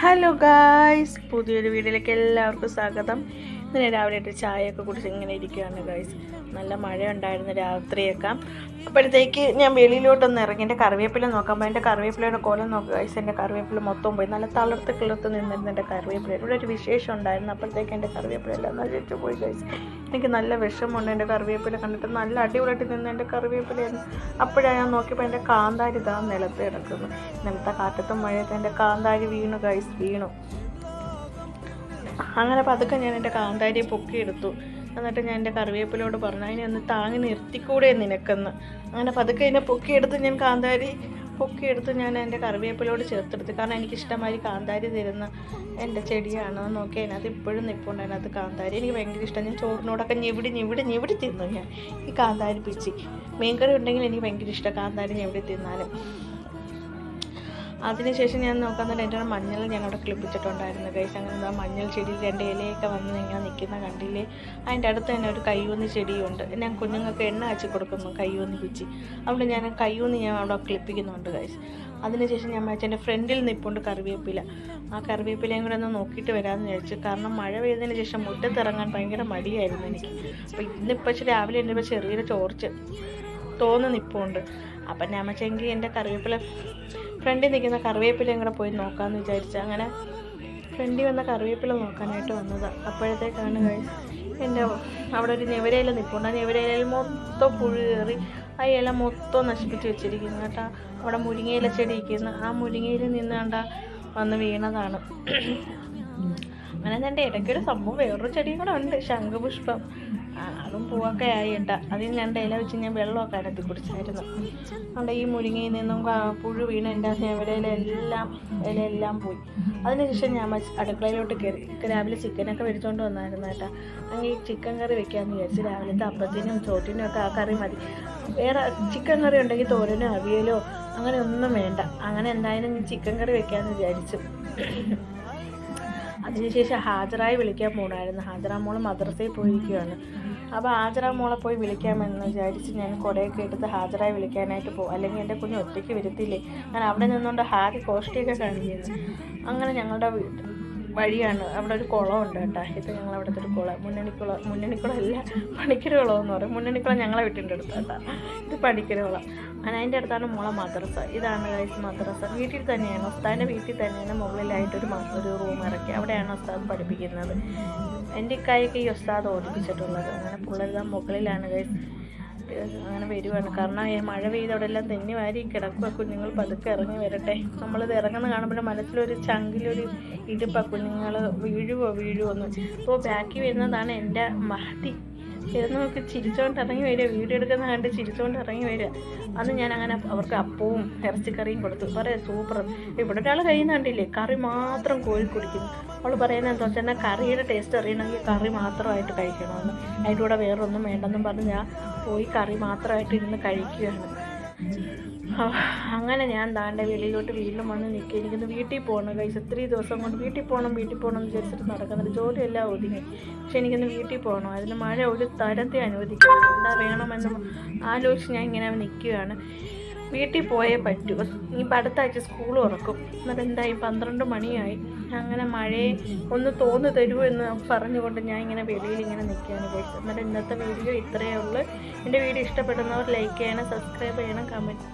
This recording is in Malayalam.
ഹലോ ഗായ്സ് പുതിയൊരു വീഡിയോയിലേക്ക് എല്ലാവർക്കും സ്വാഗതം. ഇന്ന് രാവിലെ ആയിട്ട് ചായയൊക്കെ കുടിച്ച് ഇങ്ങനെ ഇരിക്കുകയാണ് ഗൈസ് നല്ല മഴ ഉണ്ടായിരുന്നു രാത്രിയൊക്കെ. അപ്പോഴത്തേക്ക് ഞാൻ വെളിയിലോട്ടൊന്ന് ഇറങ്ങി. എന്റെ കറിവേപ്പില നോക്കാം എന്റെ കറിവേപ്പിലയുടെ കോലം നോക്കുക ഗൈസ് എന്റെ കറിവേപ്പില മൊത്തം പോയി. നല്ല തളർത്ത് കിളർത്ത് നിന്നിരുന്നു എന്റെ കറിവേപ്പില ഇവിടെ ഒരു വിശേഷം ഉണ്ടായിരുന്നു. അപ്പോഴത്തേക്ക് എന്റെ കറിവേപ്പില എല്ലാം നശിച്ചു പോയി ഗൈസ് എനിക്ക് നല്ല വിഷമമുണ്ട് എന്റെ കറിവേപ്പില കണ്ടിട്ട്. നല്ല അടിപൊളിയായിട്ട് നിന്ന് എന്റെ കറിവേപ്പിലയായിരുന്നു അപ്പോഴാണ് ഞാൻ നോക്കിയപ്പോൾ എന്റെ കാന്താരി ഇതാ നിലത്ത് കിടക്കുന്നു. നിലത്തെ കാറ്റത്തും മഴയത്തും എന്റെ കാന്താരി വീണു ഗൈസ് വീണു. അങ്ങനെ പതുക്കെ ഞാൻ എന്റെ കാന്താരിയെ പൊക്കിയെടുത്തു. എന്നിട്ട് ഞാൻ എന്റെ കറിവേപ്പിലോട് പറഞ്ഞു അതിനെ ഒന്ന് താങ്ങി നിർത്തിക്കൂടെ നിനക്കെന്ന്. അങ്ങനെ പതുക്കെ ഇതിനെ പൊക്കിയെടുത്ത് ഞാൻ കാന്താരി പൊക്കിയെടുത്ത് ഞാൻ എന്റെ കറിവേപ്പിലോട് ചേർത്തെടുത്തു. കാരണം എനിക്കിഷ്ടമായി കാന്താരി തരുന്ന എന്റെ ചെടിയാണ്. നോക്കി അതിനകത്ത് ഇപ്പോഴും നിൽപ്പുണ്ട് അതിനകത്ത് കാന്താരി എനിക്ക് ഭയങ്കര ഇഷ്ടം ഞാൻ ചോറിനോടൊക്കെ ഞെവിടി ഞെവിടി ഞെവിടി തിന്നു ഞാൻ. ഈ കാന്താരി പിച്ചി. മീൻകറി ഉണ്ടെങ്കിൽ എനിക്ക് ഭയങ്കര ഇഷ്ടം കാന്താരി ഞെവിടി തിന്നാലും അതിനുശേഷം ഞാൻ നോക്കാൻ എന്റെ മഞ്ഞൾ ഞാൻ അവിടെ കിളിപ്പിച്ചിട്ടുണ്ടായിരുന്നു. കൈസ് അങ്ങനെ മഞ്ഞൾ ചെടി രണ്ട് ഇലയൊക്കെ വന്ന് ഇങ്ങനെ നിൽക്കുന്ന കണ്ടില്ലേ? അതിന്റെ അടുത്ത് തന്നെ ഒരു കയ്യൂന്നി ചെടിയുണ്ട്. ഞാൻ കുഞ്ഞുങ്ങൾക്ക് എണ്ണ അച്ച് കൊടുക്കുന്നു കയ്യൂന്നി കുച്ചി. അതുകൊണ്ട് ഞാൻ കയ്യൂന്നി ഞാൻ അവിടെ ക്ലിപ്പിക്കുന്നുണ്ട് കൈസ് അതിനുശേഷം ഞാൻ അച്ഛന്റെ ഫ്രണ്ടിൽ നിൽപ്പുണ്ട് കറിവേപ്പില. ആ കറിവേപ്പിലയും കൂടെ ഒന്ന് നോക്കിയിട്ട് വരാമെന്ന് വിചാരിച്ചു. കാരണം മഴ പെയ്തതിന് ശേഷം മുറ്റത്തിറങ്ങാൻ ഭയങ്കര മടിയായിരുന്നു എനിക്ക്. അപ്പോൾ ഇന്നിപ്പോൾ രാവിലെ എന്റെ ചെറിയൊരു ചോർച്ച് തോന്നുന്നു നിൽപ്പുണ്ട് അപ്പം ഞാൻ വെച്ചെങ്കിൽ എന്റെ കറിവേപ്പില ഫ്രണ്ടിൽ നിൽക്കുന്ന കറിവേപ്പിലയും കൂടെ പോയി നോക്കാമെന്ന് വിചാരിച്ചു അങ്ങനെ ഫ്രണ്ടിൽ വന്ന കറിവേപ്പില നോക്കാനായിട്ട് വന്നത്. അപ്പോഴത്തേക്കാണ് എന്റെ അവിടെ ഒരു ഞെവരയില നിൽപ്പുണ്ട് ആ ഞെവരയിലയിൽ മൊത്തം പുഴു കയറി ആ ഇല മൊത്തം നശിപ്പിച്ച് വെച്ചിരിക്കുന്നു കേട്ടോ. അവിടെ മുരിങ്ങയില ചെടി ഇരിക്കുന്നു. ആ മുരിങ്ങയിൽ നിന്ന് കണ്ട വന്ന് വീണതാണ്. അങ്ങനെ എന്റെ ഇടയ്ക്കൊരു സംഭവം വേറൊരു ചെടിയും കൂടെ ഉണ്ട്. ശംഖുപുഷ്പം. അതും പൂവൊക്കെ ആയിട്ട അതിന് രണ്ട് ഇല വെച്ച് ഞാൻ വെള്ളമൊക്കെ അടത്തി കുടിച്ചായിരുന്നു. അവിടെ ഈ മുരിങ്ങയിൽ നിന്നും പുഴു വീണ് എന്റെ ഇലയിലെല്ലാം ഇലയെല്ലാം പോയി. അതിനുശേഷം ഞാൻ അടുക്കളയിലോട്ട് കയറി. രാവിലെ ചിക്കനൊക്കെ മേടിച്ചുകൊണ്ട് വന്നായിരുന്നു കേട്ടോ. അങ്ങനെ ഈ ചിക്കൻ കറി വെക്കാമെന്ന് വിചാരിച്ചു രാവിലത്തെ അപ്പത്തിനും ചോട്ടിനും ഒക്കെ ആ കറി മതി. വേറെ ചിക്കൻ കറി ഉണ്ടെങ്കിൽ തോരനോ അവിയലോ അങ്ങനെ ഒന്നും വേണ്ട. അങ്ങനെ എന്തായാലും ചിക്കൻ കറി വെക്കാമെന്ന് വിചാരിച്ചു. അതിനുശേഷം ഹാജറായി വിളിക്കാൻ പോകണമായിരുന്നു ഹാജറ മോൾ മദ്രസയിൽ പോയിരിക്കുകയാണ് അപ്പോൾ ഹാജറ മോളെ പോയി വിളിക്കാമെന്ന് വിചാരിച്ച് ഞാൻ കുടയൊക്കെ എടുത്ത് ഹാജറായി വിളിക്കാനായിട്ട് പോകും അല്ലെങ്കിൽ എന്റെ കുഞ്ഞ് ഒറ്റയ്ക്ക് വരുത്തില്ലേ? ഞാൻ അവിടെ നിന്നുകൊണ്ട് ഹാരി കോഷ്ടിയൊക്കെ കാണിക്കുന്നു. അങ്ങനെ ഞങ്ങളുടെ വീട് വഴിയാണ്. അവിടെ ഒരു കുളമുണ്ട് കേട്ടോ. ഇത് ഞങ്ങൾ അവിടുത്തെ ഒരു കുളം. മുന്നണിക്കുളം മുന്നണിക്കുളം അല്ല പണിക്കര കുളം എന്ന് പറയും. മുന്നണിക്കുളം ഞങ്ങളെ വീട്ടിന്റെ അടുത്ത് കേട്ടോ. ഇത് പണിക്കര കുളം അങ്ങനെ അതിന്റെ അടുത്താണ് മോളെ മദ്രസ. ഇതാണ് ഗൈസ് മദ്രസ. വീട്ടിൽ തന്നെയാണ്. ഉസ്താദിന്റെ വീട്ടിൽ തന്നെയാണ് മുകളിലായിട്ടൊരു ഒരു റൂം ഇറക്കി അവിടെയാണ് ഉസ്താദ് പഠിപ്പിക്കുന്നത്. എന്റെ ഇക്കായൊക്കെ ഈ ഉസ്താദ് ഓടിപ്പിച്ചിട്ടുള്ളത്. അങ്ങനെ പുള്ളരിതാ മുകളിലാണ് ഗൈസ് അങ്ങനെ വരുവാണ്. കാരണം ഈ മഴ പെയ്ത് അവിടെ എല്ലാം തെന്നി വാരി കിടക്കുക കുഞ്ഞുങ്ങൾ പതുക്കെ ഇറങ്ങി വരട്ടെ. നമ്മളിത് ഇറങ്ങുന്ന കാണുമ്പോൾ മനസ്സിലൊരു ചങ്കിലൊരു ഇടുപ്പ കുഞ്ഞുങ്ങൾ വീഴുവോ വീഴുവോ എന്ന് അപ്പോൾ ബാക്കി വരുന്നതാണ് എന്റെ മഹതി. ഇരുന്ന് ചിരിച്ചുകൊണ്ട് ഇറങ്ങി വരിക. വീഡിയോ എടുക്കുന്ന കണ്ട് ചിരിച്ചുകൊണ്ട് ഇറങ്ങി വരിക. അന്ന് ഞാൻ അങ്ങനെ അവർക്ക് അപ്പവും ഇറച്ചിക്കറിയും കൊടുത്തു. പറയാം സൂപ്പർ. ഇവിടെ ഒരാൾ കഴിയുന്നുണ്ടില്ലേ കറി മാത്രം കോരി കുടിക്കുന്നു അവൾ പറയുന്നത് എന്താ വെച്ചാൽ കറിയുടെ ടേസ്റ്റ് അറിയണമെങ്കിൽ കറി മാത്രമായിട്ട് കഴിക്കണമെന്ന്. അതിന്റെ കൂടെ വേറൊന്നും വേണ്ടെന്നും പറഞ്ഞ് ഞാൻ പോയി കറി മാത്രമായിട്ട് ഇരുന്ന് കഴിക്കുകയാണ്. അങ്ങനെ ഞാൻ താണ്ടെ വെളിയിലോട്ട് വീണ്ടും വന്ന് നിൽക്കുക എനിക്കൊന്ന് വീട്ടിൽ പോകണം കൈസ് ഇത്രയും ദിവസം കൊണ്ട് വീട്ടിൽ പോകണം വീട്ടിൽ പോകണം എന്ന് വിചാരിച്ചിട്ട് നടക്കുന്നത്. ജോലിയെല്ലാം ഒതുങ്ങി. പക്ഷെ എനിക്കൊന്ന് വീട്ടിൽ പോകണം അതിന് മഴ ഒരു തരത്തെ അനുവദിക്കണം എന്താ വേണമെന്ന് ആലോചിച്ച് ഞാൻ ഇങ്ങനെ നിൽക്കുകയാണ്. വീട്ടിൽ പോയേ പറ്റൂ. ഇനി അടുത്ത ആഴ്ച സ്കൂൾ തുറക്കും. എന്നിട്ട് എന്തായി പന്ത്രണ്ട് മണിയായി. അങ്ങനെ മഴയെ ഒന്ന് തോന്നു തരൂ എന്ന് പറഞ്ഞുകൊണ്ട് ഞാൻ ഇങ്ങനെ വെളിയിൽ ഇങ്ങനെ നിൽക്കുകയാണ് കഴിച്ചത് എന്നിട്ട് ഇന്നത്തെ വീഡിയോ ഇത്രയേ ഉള്ളൂ. എന്റെ വീഡിയോ ഇഷ്ടപ്പെടുന്നവർ ലൈക്ക് ചെയ്യണം സബ്സ്ക്രൈബ് ചെയ്യണം കമന്റ്